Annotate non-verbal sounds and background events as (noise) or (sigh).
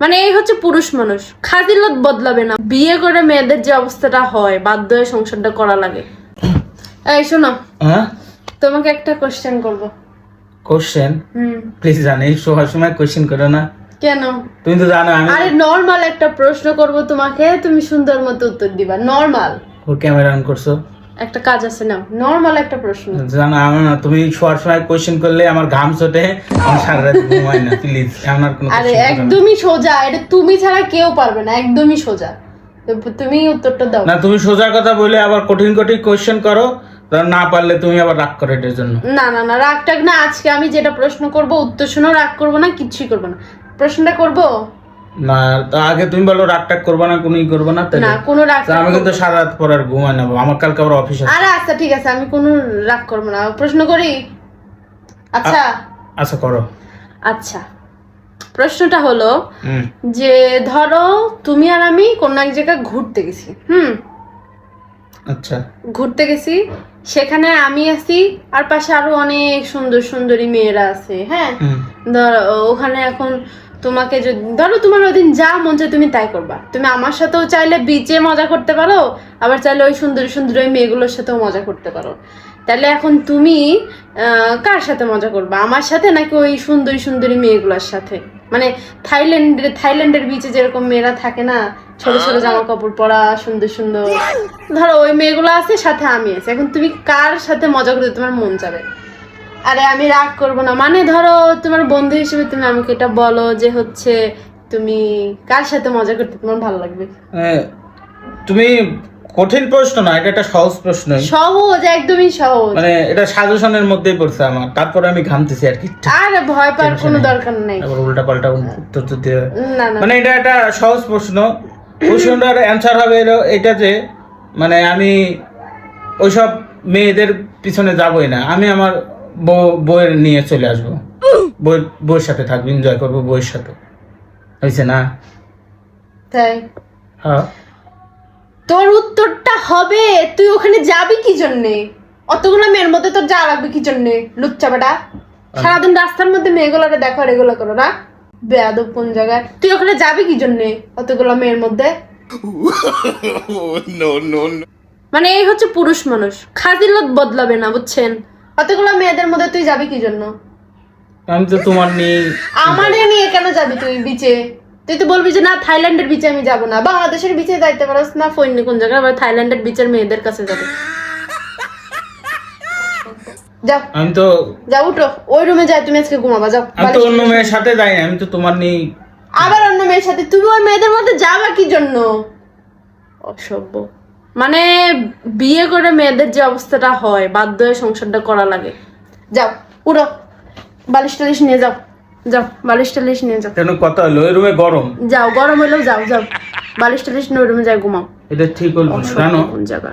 মানে এই হচ্ছে পুরুষ মানুষ। খাজিলত বদলাবে না। বিয়ে করে মেয়েদের যে অবস্থাটা হয় বাধ্য হয়ে সংসারটা করা লাগে। এই শোনো। হ্যাঁ? তোমাকে একটা কোশ্চেন করব। Question hmm. প্লিজ জানি। সবার সময় কোশ্চেন করো না। কেন? তুমি তো জানো আমি আরে নর্মাল একটা প্রশ্ন করব তোমাকে। তুমি সুন্দর মতো উত্তর দিবা। নর্মাল ও ক্যামেরা অন করছ? একটা কাজ আছে না নর্মাল একটা প্রশ্ন। জানো না তুমি শোয়ার সময় কোশ্চেন করলে আমার ঘাম ছোটে আমি সারা রাত ঘুমাই না প্লিজ আমার কোনো আরে। একদমই সোজা এটা তুমি ছাড়া কেউ পারবে না একদমই সোজা। তুমি উত্তরটা দাও। না তুমি সোজা কথা বলে আবার কঠিন কঠিন কোশ্চেন করো না পারলে তুমি আবার রাগ করো এটার জন্য। না না না রাগ টাগ না আজকে আমি যেটা প্রশ্ন করব উত্তর শুনেও রাগ করব না কিচ্ছুই করব না। প্রশ্নটা করব? না আগে তুমি বলো রাগ করব না করব না না কোনো রাগ আমি কিন্তু সারা রাত পর আর ঘুমাই না আমার কালকে আবার অফিস আছে। আরে আচ্ছা ঠিক আছে আমি কোনো রাগ করব না। প্রশ্ন করি? আচ্ছা। আচ্ছা করো। আচ্ছা। প্রশ্নটা হলো যে ধরো তুমি আর আমি কোন এক জায়গায় ঘুরতে গেছি হুম? আচ্ছা। ঘুরতে গেছি সেখানে আমি আছি আর পাশে আরও অনেক সুন্দর সুন্দরী মেয়েরা আছে হ্যাঁ? ধরো ওখানে এখন তোমাকে যদি ধরো তোমার ওই দিন যা মন চায় তুমি তাই করবা। তুমি আমার সাথেও চাইলে বিচে মজা করতে পারো আবার চাইলে ওই সুন্দরী সুন্দরী ওই মেয়েগুলোর সাথেও মজা করতে পারো। তাহলে এখন তুমি কার সাথে মজা করবা? আমার সাথে নাকি ওই সুন্দরী সুন্দরী মেয়েগুলোর সাথে? মানে থাইল্যান্ডের থাইল্যান্ডের বিচে যেরকম মেয়েরা থাকে না ছোট ছোট জামা কাপড় পরা সুন্দর সুন্দর। ধরো ওই মেয়েগুলো আছে সাথে আমি আছি। এখন তুমি কার সাথে মজা করতে তোমার মন যাবে আরে আমি রাগ করব না। মানে ধরো তোমার বন্ধু হিসেবে তুমি আমাকে এটা বলো যে হচ্ছে তুমি কার সাথে মজা করতে তোমার ভালো লাগবে? তুমি কঠিন প্রশ্ন না এটা একটা সহজ প্রশ্ন সহজ একদমই সহজ। মানে এটা সাজেশনের মধ্যেই পড়ছে আমার তারপরে আমি ঘামতেছি আর কি। আর ভয় পাওয়ার কোনো দরকার নেই। আবার উল্টা পাল্টা উত্তর তো দিয়ে মানে এটা একটা সহজ প্রশ্ন। প্রশ্নটার অ্যান্সার হবে এটা যে মানে আমি ওইসব মেয়েদের পিছনে যাবই না। আমি আমার বউয়ের নিয়ে চলে আসব। বউয়ের বউয়ের সাথে থাকব এনজয় করব বউয়ের সাথে। হয়েছে না? তাই? হ্যাঁ। তোর উত্তরটা হবে তুই ওখানে যাবি কি জন্যে? অতগুলো মেয়ের মধ্যে তোর যা লাগবে কি জন্যে? লুচ্চা বেটা। সারাদিন রাস্তার মধ্যে মেয়েগুলোরে দেখো আর এগুলো করো না। বেয়াদব কোন জায়গায়। তুই ওখানে যাবি কি জন্যে অতগুলো মেয়ের মধ্যে? (laughs) মানে এই হচ্ছে পুরুষ মানুষ। খাজিলত বদলাবে না বুঝছেন? অতগুলো মেয়েদের মধ্যে তুই যাবি কি জন্য? আমি তো তোমার নিয়ে আমারে নিয়ে কেন যাবি তুই বিচে তুই তো বলবি যে না থাইল্যান্ডের বিচে আমি যাব না। বাংলাদেশের বিচে যাইতে পারস না ফৈন্য কোন জায়গায় আবার থাইল্যান্ডের বিচের মেয়েদের কাছে যাবে। যাও আমি তো যাও উঠো। ওই রুমে যাই তুমি আজকে ঘুমাবা যাও। আমি তো অন্য মেয়ের সাথে যাই আমি তো তোমার নিয়ে আবার অন্য মেয়ের সাথে? তুমি ওই মেয়েদের মধ্যে যাবা কি জন্য? অসভ্য। মানে বিয়ে করে মেয়েদের যে অবস্থাটা হয় বাধ্য হয়ে সংসারটা করা লাগে। যাও উড়ো। বালিশ টালিশ নিয়ে যাও। যাও বালিশ টালিশ নিয়ে যাও। কেন কথা হলো? ওই রুমে গরম। যাও গরম হলেও যাও যাও। বালিশ টালিশ নিয়ে ওই রুমে যাই ঘুমাও। এটা ঠিক হলো জানো? কোন জায়গা